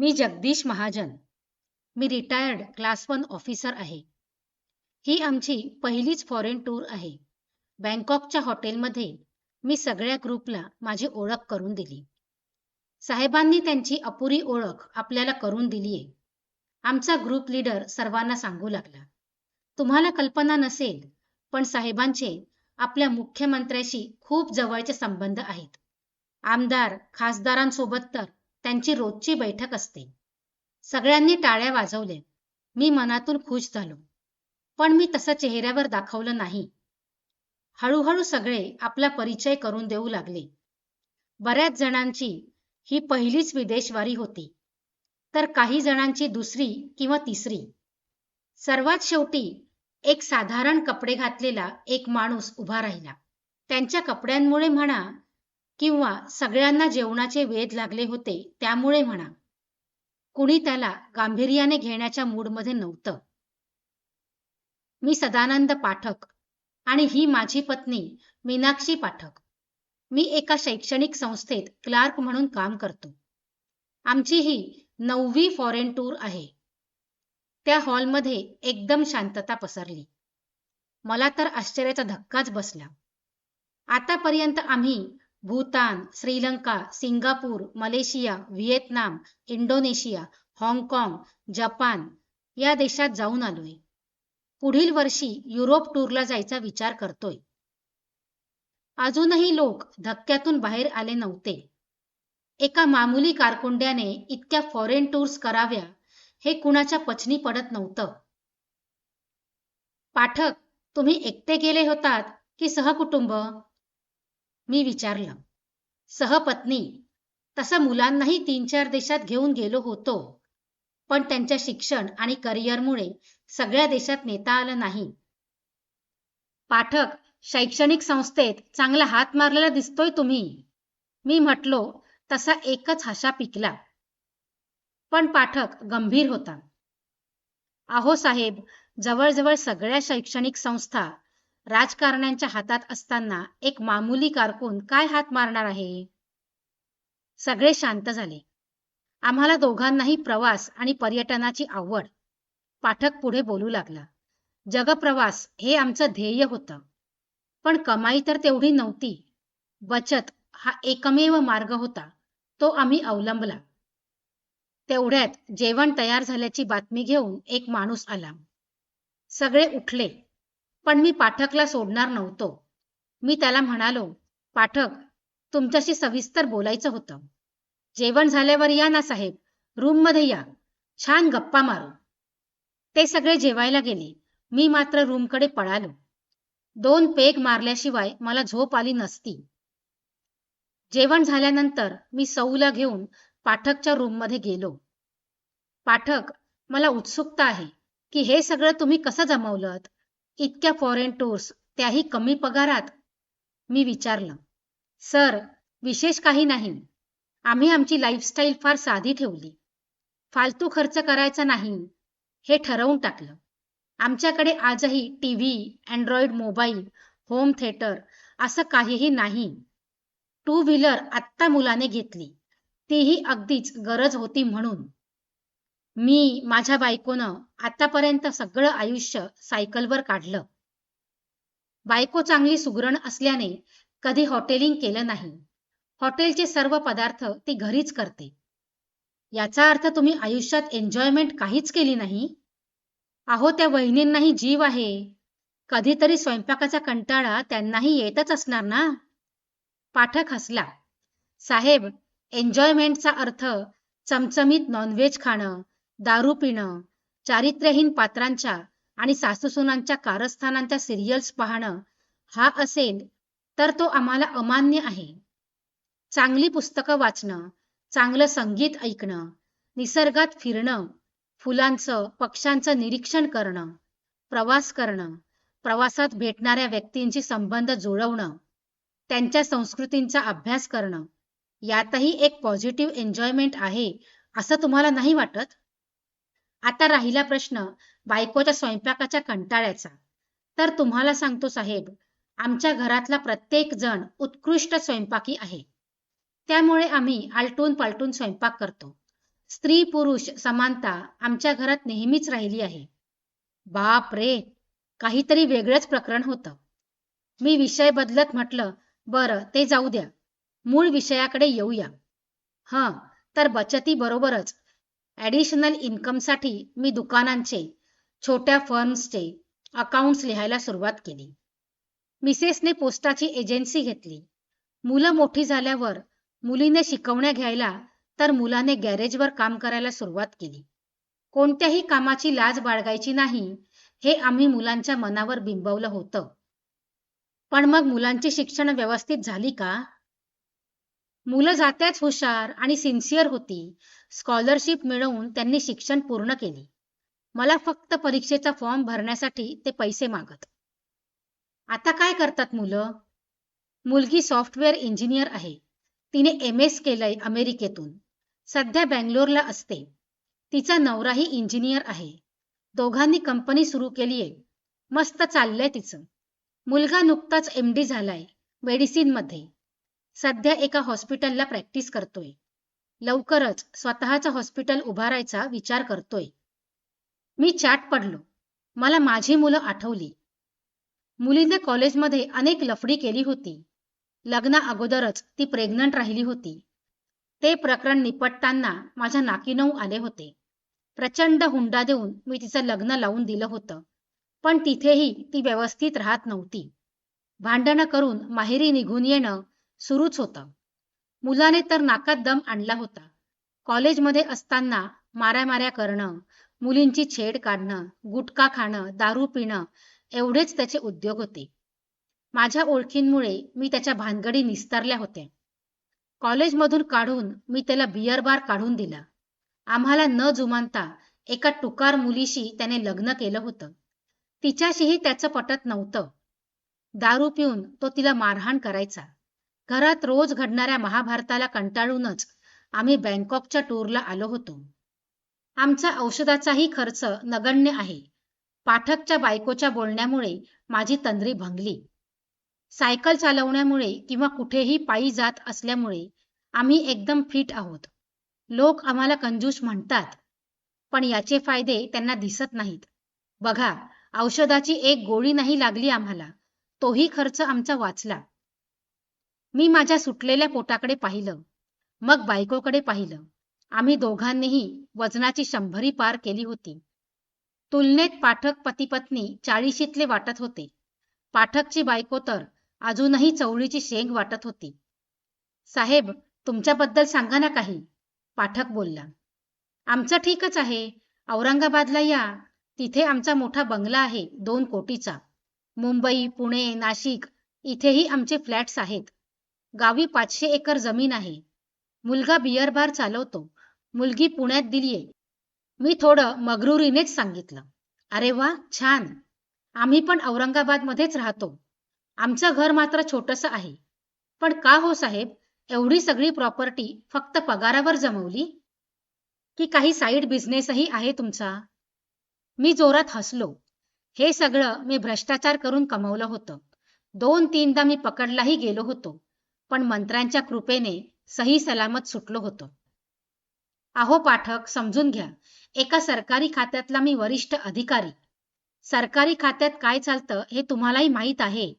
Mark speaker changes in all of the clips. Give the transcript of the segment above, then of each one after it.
Speaker 1: मी जगदीश महाजन. मी retired class one officer आहे. ही आमची पहिलीच फॉरेन टूर आहे. बँकॉकच्या हॉटेलमध्ये मी सगळ्या ग्रुपला माझी ओळख करून दिली. साहेबांनी त्यांची अपुरी ओळख आपल्याला करून दिलीये. आमचा ग्रुप लीडर सर्वांना सांगू लागला. तुम्हाला कल्पना नसेल पण साहेबांचे आपल्या मुख्यमंत्र्याशी खूप जवळचे संबंध आहेत. आमदार खासदारांसोबत तर. त्यांची रोजची बैठक असते. सगळ्यांनी टाळ्या वाजवल्या. मी मनातून खुश झालो. पण मी तसं चेहऱ्यावर दाखवलं नाही. हळूहळू सगळे आपला परिचय करून देऊ लागले. बऱ्याच जणांची ही पहिलीच विदेशवारी होती. तर काही जणांची दुसरी किंवा तिसरी. सर्वात शेवटी एक साधारण कपडे घातलेला एक माणूस उभा राहिला. त्यांच्या कपड्यांमुळे म्हणा किंवा सगळ्यांना जेवणाचे वेध लागले होते त्यामुळे म्हणा. कुणी त्याला गांभीर्याने घेण्याच्या मूडमध्ये नव्हतं. मी सदानंद पाठक आणि ही माझी पत्नी मीनाक्षी पाठक. मी एका शैक्षणिक संस्थेत क्लार्क म्हणून काम करतो. आमची ही नववी फॉरेन टूर आहे. त्या हॉलमध्ये एकदम शांतता पसरली. मला तर आश्चर्याचा धक्काच बसला. आतापर्यंत आम्ही Bhutan Sri Lanka Singapore Malaysia Vietnam Indonesia हाँगकाँग जपान या देशात जाऊन आलोय. पुढील वर्षी युरोप टूरला जायचा विचार करतोय. अजूनही लोक धक्क्यातून बाहेर आले नव्हते. एका मामुली कारकुंड्याने इतक्या फॉरेन टूर्स कराव्या हे कुणाच्या पचनी पडत नव्हतं. पाठक तुम्ही एकटे गेले होतात की सहकुटुंब? मी विचारलं. सहपत्नी तसं मुलांनाही तीन चार देशात घेऊन गेलो होतो. पण त्यांच्या शिक्षण आणि करिअरमुळे सगळ्या देशात नेता आलं नाही. पाठक शैक्षणिक संस्थेत चांगला हात मारलेला दिसतोय तुम्ही. मी म्हटलो तसा एकच हशा पिकला. पण पाठक गंभीर होता. अहो साहेब जवळजवळ सगळ्या शैक्षणिक संस्था राजकारण्यांच्या हातात असताना एक मामुली कारकून काय हात मारणार आहे? सगळे शांत झाले. आम्हाला दोघांनाही प्रवास आणि पर्यटनाची आवड. पाठक पुढे बोलू लागला. जगप्रवास हे आमचं ध्येय होतं. पण कमाई तर तेवढी नव्हती. बचत हा एकमेव मार्ग होता. तो आम्ही अवलंबला. तेवढ्यात जेवण तयार झाल्याची बातमी घेऊन एक माणूस आला. सगळे उठले. पण मी पाठकला सोडणार नव्हतो. मी त्याला म्हणालो पाठक तुमच्याशी सविस्तर बोलायचं होतं. जेवण झाल्यावर या ना साहेब रूममध्ये या. छान गप्पा मारू. ते सगळे जेवायला गेले. मी मात्र रूमकडे पळालो. दोन पेग मारल्याशिवाय मला झोप आली नसती. जेवण झाल्यानंतर मी सौला घेऊन पाठकच्या रूममध्ये गेलो. पाठक मला उत्सुकता आहे की हे सगळं तुम्ही कसं जमवलं इतक्या फॉरेन टूर्स त्याही कमी पगारात? मी विचारलं. सर विशेष काही नाही. आम्ही आमची लाईफस्टाईल फार साधी ठेवली. फालतू खर्च करायचा नाही. हे ठरवून टाकलं. आमच्याकडे आजही T V android mobile home theatre असं काहीही नाही. टू व्हीलर आत्ता मुलाने घेतली. तीही अगदीच गरज होती म्हणून. मी माझ्या बायकोनं आतापर्यंत सगळं आयुष्य सायकलवर काढलं. बायको चांगली सुगरण असल्याने कधी हॉटेलिंग केलं नाही. हॉटेलचे सर्व पदार्थ ती घरीच करते. याचा अर्थ तुम्ही आयुष्यात एन्जॉयमेंट काहीच केली नाही? अहो त्या वहिनींनाही जीव आहे. कधीतरी स्वयंपाकाचा कंटाळा त्यांनाही येतच असणार ना? पाठक हसला. साहेब एन्जॉयमेंटचा अर्थ चमचमीत नॉनव्हेज खाणं दारू पिणं चारित्र्यहीन पात्रांच्या आणि सासूसुनांच्या कारस्थानांच्या सिरियल्स पाहणं हा असेल तर तो आम्हाला अमान्य आहे. चांगली पुस्तकं वाचणं चांगलं संगीत ऐकणं निसर्गात फिरणं फुलांचं पक्ष्यांचं निरीक्षण करणं प्रवास करणं प्रवासात भेटणाऱ्या व्यक्तींशी संबंध जुळवणं त्यांच्या संस्कृतींचा अभ्यास करणं यातही एक पॉझिटिव्ह एन्जॉयमेंट आहे असं तुम्हाला नाही वाटत? आता राहिला प्रश्न बायकोच्या स्वयंपाकाच्या कंटाळ्याचा. तर तुम्हाला सांगतो साहेब आमच्या घरातला प्रत्येक जण उत्कृष्ट स्वयंपाकी आहे. त्यामुळे आम्ही आलटून पालटून स्वयंपाक करतो. स्त्री पुरुष समानता आमच्या घरात नेहमीच राहिली आहे. बाप रे काहीतरी वेगळंच प्रकरण होतं. मी विषय बदलत म्हटलं बरं ते जाऊ द्या. मूळ विषयाकडे येऊया. हं तर बचती बरोबरच. ॲडिशनल इन्कमसाठी मी दुकानांचे छोट्या फर्म्सचे अकाउंट्स लिहायला सुरुवात केली. मिसेसने पोस्टाची एजन्सी घेतली. मुलं मोठी झाल्यावर मुलीने शिकवण्या घ्यायला तर मुलाने गॅरेजवर काम करायला सुरुवात केली. कोणत्याही कामाची लाज बाळगायची नाही हे आम्ही मुलांच्या मनावर बिंबवलं होतं. पण मग मुलांची शिक्षण व्यवस्थित झाली का? मुलं जात्याच हुशार आणि सिन्सिअर होती. स्कॉलरशिप मिळवून त्यांनी शिक्षण पूर्ण केली. मला फक्त परीक्षेचा फॉर्म भरण्यासाठी ते पैसे मागत. आता काय करतात मुलं? मुलगी सॉफ्टवेअर इंजिनियर आहे. तिने एम एस केलंय अमेरिकेतून. सध्या बँगलोरला असते. तिचा नवराही इंजिनियर आहे. दोघांनी कंपनी सुरू केलीये. मस्त चाललंय तिचं. मुलगा नुकताच एम डी झालाय. मेडिसिनमध्ये सध्या एका हॉस्पिटलला प्रॅक्टिस करतोय. लवकरच स्वतःचं हॉस्पिटल उभारायचा विचार करतोय. मी चाट पडलो. मला माझी मुलं आठवली. मुलीने कॉलेजमध्ये अनेक लफडी केली होती. लग्ना अगोदरच ती प्रेग्नंट राहिली होती. ते प्रकरण निपटताना माझ्या नाकीनऊ आले होते. प्रचंड हुंडा देऊन मी तिचं लग्न लावून दिलं होतं. पण तिथेही ती व्यवस्थित राहत नव्हती. भांडणं करून माहेरी निघून येणं सुरूच होतं. मुलाने तर नाकात दम आणला होता. कॉलेजमध्ये असताना माऱ्यामाऱ्या करणं मुलींची छेड काढणं गुटखा खाणं दारू पिणं एवढेच त्याचे उद्योग होते. माझ्या ओळखींमुळे मी त्याच्या भानगडी निस्तरल्या होत्या. कॉलेजमधून काढून मी त्याला बियर बार काढून दिला. आम्हाला न जुमानता एका टुकार मुलीशी त्याने लग्न केलं होतं. तिच्याशीही त्याचं पटत नव्हतं. दारू पिऊन तो तिला मारहाण करायचा. घरात रोज घडणाऱ्या महाभारताला कंटाळूनच आम्ही बँकॉकच्या टूरला आलो होतो. आमचा औषधाचाही खर्च नगण्य आहे. पाठकच्या बायकोच्या बोलण्यामुळे माझी तंद्री भंगली. सायकल चालवण्यामुळे किंवा कुठेही पायी जात असल्यामुळे आम्ही एकदम फिट आहोत. लोक आम्हाला कंजूस म्हणतात पण याचे फायदे त्यांना दिसत नाहीत. बघा औषधाची एक गोळी नाही लागली आम्हाला तोही खर्च आमचा वाचला. मी माझ्या सुटलेल्या पोटाकडे पाहिलं मग बायकोकडे पाहिलं. आम्ही दोघांनीही वजनाची शंभरी पार केली होती. तुलनेत पाठक पतीपत्नी चाळीशीतले वाटत होते. पाठकची बायको तर अजूनही चवळीची शेंग वाटत होती. साहेब तुमच्याबद्दल सांगा ना काही पाठक बोलला. आमचं ठीकच आहे औरंगाबादला या तिथे आमचा मोठा बंगला आहे दोन कोटीचा. मुंबई पुणे नाशिक इथेही आमचे फ्लॅट्स आहेत. गावी पाचशे एकर जमीन आहे. मुलगा बियर बार चालवतो. मुलगी पुण्यात दिलीये. मी थोडं मगरुरीनेच सांगितलं. अरे वा छान. आम्ही पण औरंगाबादमध्येच राहतो. आमचं घर मात्र छोटस आहे. पण का हो साहेब एवढी सगळी प्रॉपर्टी फक्त पगारावर जमवली? की काही साईड बिझनेसही आहे तुमचा? मी जोरात हसलो. हे सगळं मी भ्रष्टाचार करून कमवलं होतं. दोन तीनदा मी पकडलाही गेलो होतो. पण मंत्र्यांच्या कृपेने सही सलामत सुटलो होतो. अहो पाठक समजून घ्या एका सरकारी खात्यातला मी वरिष्ठ अधिकारी. सरकारी खात्यात काय चालतं हे तुम्हालाही माहीत आहे.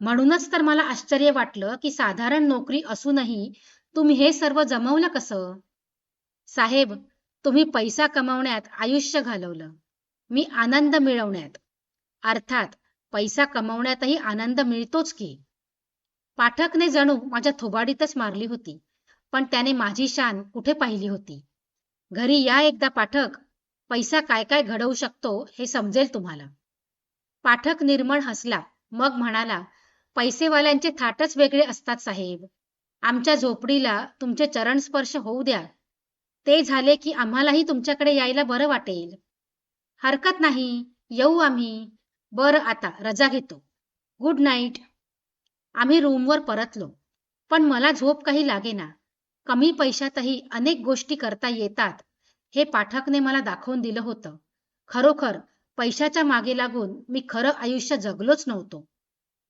Speaker 1: म्हणूनच तर मला आश्चर्य वाटलं की साधारण नोकरी असूनही तुम्ही हे सर्व जमवलं कसं? साहेब तुम्ही पैसा कमवण्यात आयुष्य घालवलं. मी आनंद मिळवण्यात. अर्थात पैसा कमवण्यातही आनंद मिळतोच की. पाठकने जणू माझ्या थोबाडीतच मारली होती पण त्याने माझी शान कुठे पाहिली होती? घरी या एकदा पाठक पैसा काय काय घडवू शकतो हे समजेल तुम्हाला. पाठक निर्मळ हसला मग म्हणाला पैसेवाल्यांचे थाटच वेगळे असतात साहेब. आमच्या झोपडीला तुमचे चरण स्पर्श होऊ द्या. ते झाले की आम्हालाही तुमच्याकडे यायला बरं वाटेल. हरकत नाही. येऊ आम्ही. बरं आता रजा घेतो. Good night. आम्ही रूमवर परतलो. पण मला झोप काही लागेना. कमी पैशातही अनेक गोष्टी करता येतात हे पाठकने मला दाखवून दिलं होतं. खरोखर पैशाच्या मागे लागून मी खरं आयुष्य जगलोच नव्हतो.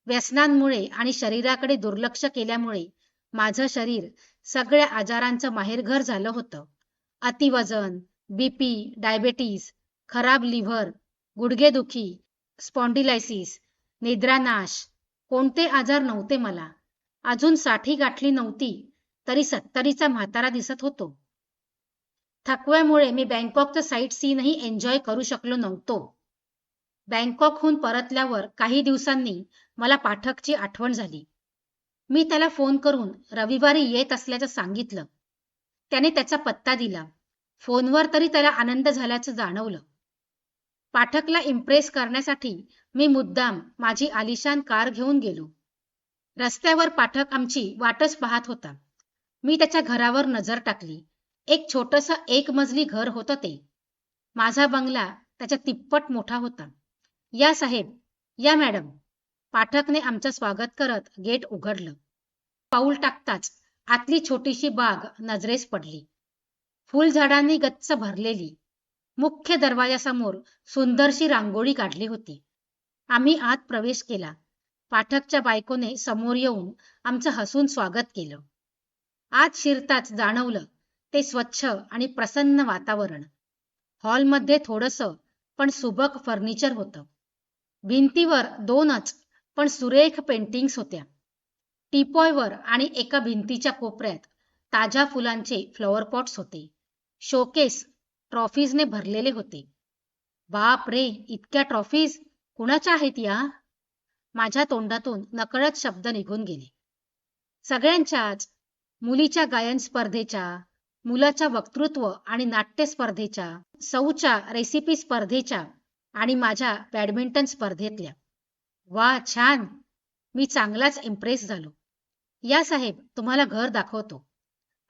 Speaker 1: व्यसनांमुळे आणि शरीराकडे दुर्लक्ष केल्यामुळे माझं शरीर सगळ्या आजारांचं माहेरघर झालं होतं. अतिवजन बीपी डायबेटीस खराब लिव्हर गुडघेदुखी स्पॉन्डिलायसिस निद्रानाश कोणते आजार नव्हते मला. अजून साठी गाठली नव्हती तरी सत्तरीचा म्हातारा दिसत होतो. थकव्यामुळे मी बँकॉकचं साईट सीनही एन्जॉय करू शकलो नव्हतो. बँकॉकहून परतल्यावर काही दिवसांनी मला पाठकची आठवण झाली. मी त्याला फोन करून रविवारी येत असल्याचं सांगितलं. त्याने त्याचा पत्ता दिला. फोनवर तरी त्याला आनंद झाल्याचं जाणवलं. पाठकला इम्प्रेस करण्यासाठी मी मुद्दाम माझी आलिशान कार घेऊन गेलो. रस्त्यावर पाठक आमची वाटच पाहत होता. मी त्याच्या घरावर नजर टाकली. एक छोटस एक मजली घर होतं ते. माझा बंगला त्याच्या तिप्पट मोठा होता. या साहेब या मॅडम. पाठकने आमचं स्वागत करत गेट उघडलं. पाऊल टाकताच आतली छोटीशी बाग नजरेस पडली. फुलझाडांनी गच्च भरलेली. मुख्य दरवाजासमोर सुंदरशी रांगोळी काढली होती. आम्ही आत प्रवेश केला. पाठकच्या बायकोने समोर येऊन आमचं हसून स्वागत केलं. आत शिरताच जाणवलं ते स्वच्छ आणि प्रसन्न वातावरण. हॉलमध्ये थोडस पण सुबक फर्निचर होतं. भिंतीवर दोनच पण सुरेख पेंटिंग्स होत्या. टीपॉयवर आणि एका भिंतीच्या कोपऱ्यात ताज्या फुलांचे फ्लॉवर पॉट्स होते. शोकेस ट्रॉफीजने भरलेले होते. बाप रे इतक्या ट्रॉफीज? कुणाच्या आहेत या? माझ्या तोंडातून नकळत शब्द निघून गेले. सगळ्यांच्याच मुलीच्या गायन स्पर्धेच्या मुलाच्या वक्तृत्व आणि नाट्य स्पर्धेच्या सौच्या रेसिपी स्पर्धेच्या आणि माझ्या बॅडमिंटन स्पर्धेतल्या. वा छान! मी चांगलाच इम्प्रेस झालो. या साहेब तुम्हाला घर दाखवतो.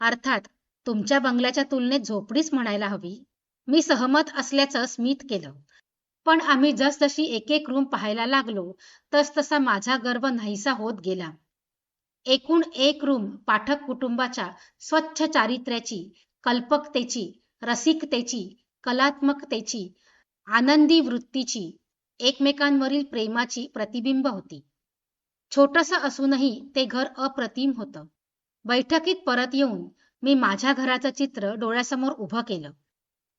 Speaker 1: अर्थात तुमच्या बंगल्याच्या तुलनेत झोपडीच म्हणायला हवी. मी सहमत असल्याचं स्मित केलं. पण आम्ही जसजशी एक एक रूम पाहायला लागलो तस तसा माझा गर्व नाहीसा होत गेला. एकूण एक रूम पाठक कुटुंबाच्या स्वच्छ चारित्र्याची कल्पकतेची रसिकतेची कलात्मकतेची आनंदी वृत्तीची एकमेकांवरील प्रेमाची प्रतिबिंब होती. छोटस असूनही ते घर अप्रतिम होतं. बैठकीत परत येऊन मी माझ्या घराचं चित्र डोळ्यासमोर उभं केलं.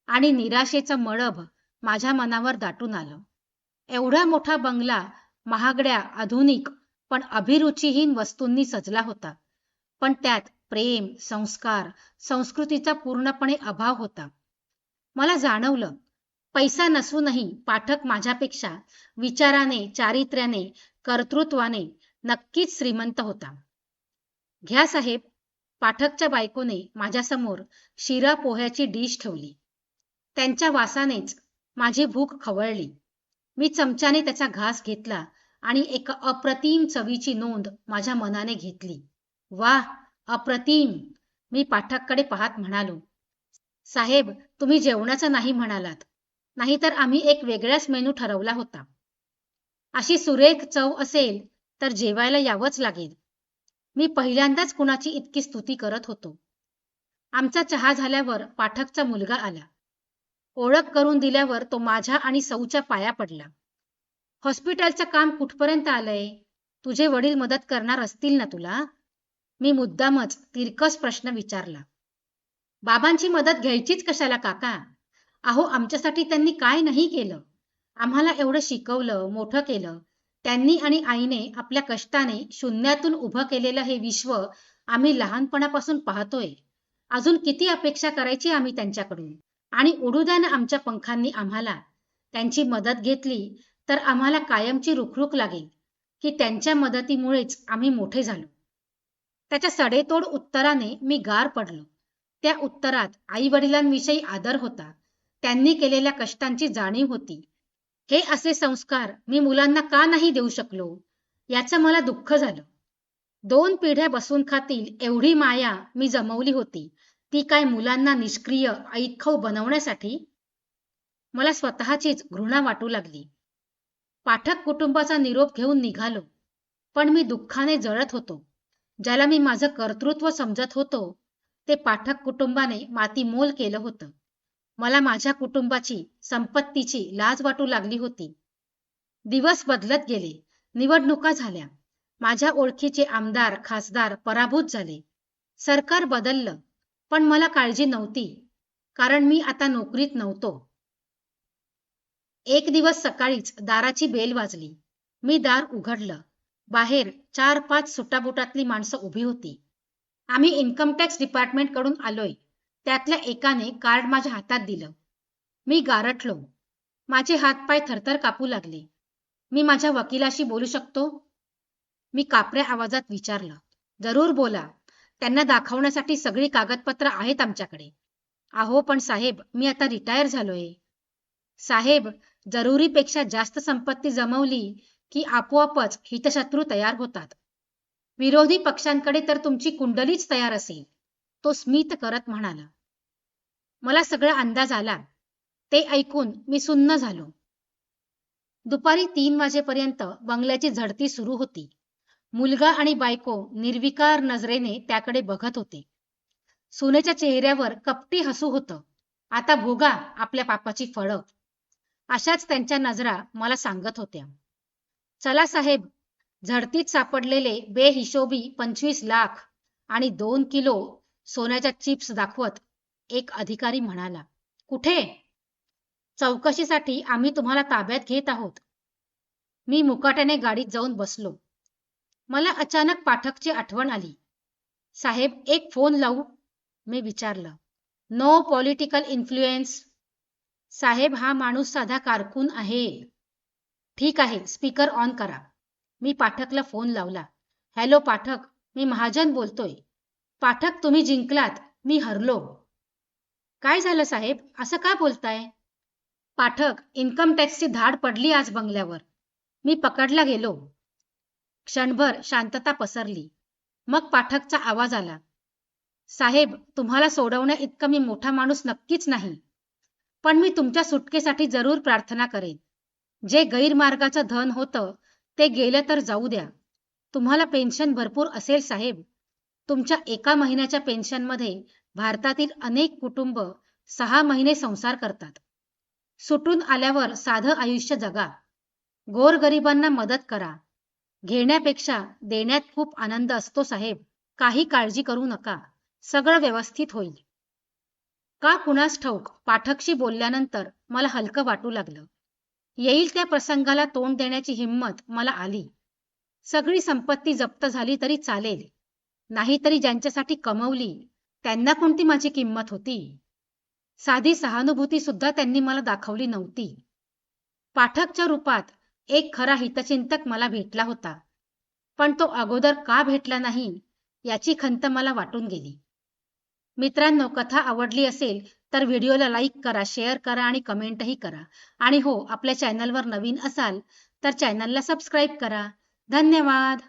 Speaker 1: आणि निराशेचं मळभ माझ्या मनावर दाटून आलं. एवढा मोठा बंगला महागड्या आधुनिक पण अभिरुचीहीन वस्तूंनी सजला होता. पण त्यात प्रेम संस्कार संस्कृतीचा पूर्णपणे अभाव होता. मला जाणवलं पैसा नसूनही पाठक माझ्यापेक्षा विचाराने चारित्र्याने कर्तृत्वाने नक्कीच श्रीमंत होता. घ्या साहेब पाठकच्या बायकोने माझ्यासमोर शिरा पोह्याची डिश ठेवली. त्यांच्या वासानेच माझी भूक खवळली. मी चमच्याने त्याचा घास घेतला आणि एका अप्रतिम चवीची नोंद माझ्या मनाने घेतली. वा अप्रतिम मी पाठककडे पाहत म्हणालो. साहेब तुम्ही जेवणाचं नाही म्हणालात. नाहीतर आम्ही एक वेगळाच मेनू ठरवला होता. अशी सुरेख चव असेल तर जेवायला यावंच लागेल. मी पहिल्यांदाच कुणाची इतकी स्तुती करत होतो. आमचा चहा झाल्यावर पाठकचा मुलगा आला. ओळख करून दिल्यावर तो माझ्या आणि सौच्या पाया पडला. हॉस्पिटलचं काम कुठपर्यंत आलंय? तुझे वडील मदत करणार असतील ना तुला? मी मुद्दामच तिरकस प्रश्न विचारला. बाबांची मदत घ्यायचीच कशाला काका? अहो आमच्यासाठी त्यांनी काय नाही केलं? आम्हाला एवढं शिकवलं मोठं केलं. त्यांनी आणि आईने आपल्या कष्टाने शून्यातून उभं केलेलं हे विश्व आम्ही लहानपणापासून पाहतोय. अजून किती अपेक्षा करायची आम्ही त्यांच्याकडून? आणि उडू द्या ना आमच्या पंखांनी आम्हाला. त्यांची मदत घेतली तर आम्हाला कायमची रुखरुख लागेल की त्यांच्या मदतीमुळेच आम्ही मोठे झालो. त्याच्या सडेतोड उत्तराने मी गार पडलो. त्या उत्तरात आई वडिलांविषयी आदर होता. त्यांनी केलेल्या कष्टांची जाणीव होती. हे असे संस्कार मी मुलांना का नाही देऊ शकलो? याचं मला दुःख झालं. दोन पिढ्या बसून खातील एवढी माया मी जमवली होती. ती काय मुलांना निष्क्रिय ऐतखाऊ बनवण्यासाठी? मला स्वतःचीच घृणा वाटू लागली. पाठक कुटुंबाचा निरोप घेऊन निघालो. पण मी दुःखाने जळत होतो. ज्याला मी माझं कर्तृत्व समजत होतो ते पाठक कुटुंबाने मातीमोल केलं होतं. मला माझ्या कुटुंबाची संपत्तीची लाज वाटू लागली होती. दिवस बदलत गेले. निवडणुका झाल्या. माझ्या ओळखीचे आमदार खासदार पराभूत झाले. सरकार बदललं. पण मला काळजी नव्हती कारण मी आता नोकरीत नव्हतो. एक दिवस सकाळीच दाराची बेल वाजली. मी दार उघडलं. बाहेर चार पाच सुटाबुटातली माणसं उभी होती. आम्ही इन्कम टॅक्स डिपार्टमेंटकडून आलोय. त्यातल्या एकाने कार्ड माझ्या हातात दिलं. मी गारठलो. माझे हातपाय थरथर कापू लागले. मी माझ्या वकिलाशी बोलू शकतो? मी कापऱ्या आवाजात विचारलं. जरूर बोला. त्यांना दाखवण्यासाठी सगळी कागदपत्र आहेत आमच्याकडे. आहो पण साहेब मी आता रिटायर झालोय. साहेब जरुरीपेक्षा जास्त संपत्ती जमवली की आपोआपच हितशत्रू तयार होतात. विरोधी पक्षांकडे तर तुमची कुंडलीच तयार असेल तो स्मित करत म्हणाला. मला सगळा अंदाज आला. ते ऐकून मी सुन्न झालो. दुपारी तीन वाजेपर्यंत बंगल्याची झडती सुरू होती. मुलगा आणि बायको निर्विकार नजरेने त्याकडे बघत होते. सुनेच्या चेहऱ्यावर कपटी हसू होतं. आता भोगा आपल्या पापाची फळं. अशाच त्यांच्या नजरा मला सांगत होत्या. चला साहेब झडतीत सापडलेले बेहिशोबी पंचवीस लाख आणि दोन किलो सोन्याच्या चिप्स दाखवत एक अधिकारी म्हणाला कुठे? चौकशीसाठी आम्ही तुम्हाला ताब्यात घेत आहोत. मी मुकाट्याने गाडीत जाऊन बसलो. मला अचानक पाठकची आठवण आली. साहेब एक फोन लावू? मी विचारलं. No political influence. साहेब हा माणूस साधा कारकून आहे. ठीक आहे स्पीकर ऑन करा. मी पाठकला फोन लावला. हॅलो पाठक मी महाजन बोलतोय. पाठक तुम्ही जिंकलात मी हरलो. काय झालं साहेब? असं का बोलताय? पाठक इन्कम टॅक्सची धाड पडली आज बंगल्यावर. मी पकडला गेलो. क्षणभर शांतता पसरली. मग पाठकचा आवाज आला. साहेब तुम्हाला सोडवण्या इतकं मी मोठा माणूस नक्कीच नाही. पण मी तुमच्या सुटकेसाठी जरूर प्रार्थना करेन. जे गैरमार्गाचं धन होतं ते गेलं तर जाऊ द्या. तुम्हाला पेन्शन भरपूर असेल साहेब. तुमच्या एका महिन्याच्या पेन्शनमध्ये भारतातील अनेक कुटुंब सहा महिने संसार करतात. सुटून आल्यावर साधं आयुष्य जगा. गोरगरिबांना मदत करा. घेण्यापेक्षा देण्यात खूप आनंद असतो साहेब. काही काळजी करू नका. सगळं व्यवस्थित होईल. का कुणास ठाऊक? पाठकशी बोलल्यानंतर मला हलकं वाटू लागलं. येईल त्या प्रसंगाला तोंड देण्याची हिंमत मला आली. सगळी संपत्ती जप्त झाली तरी चालेल. नाहीतरी ज्यांच्यासाठी कमवली त्यांना कोणती माझी किंमत होती? साधी सहानुभूती सुद्धा त्यांनी मला दाखवली नव्हती. पाठकच्या रूपात एक खरा हितचिंतक मला भेटला होता. पण तो अगोदर का भेटला नाही याची खंत मला वाटून गेली. मित्रांनो कथा आवडली असेल तर व्हिडिओला लाईक करा शेअर करा आणि कमेंटही करा. आणि हो आपल्या चॅनलवर नवीन असाल तर चॅनलला सबस्क्राईब करा. धन्यवाद!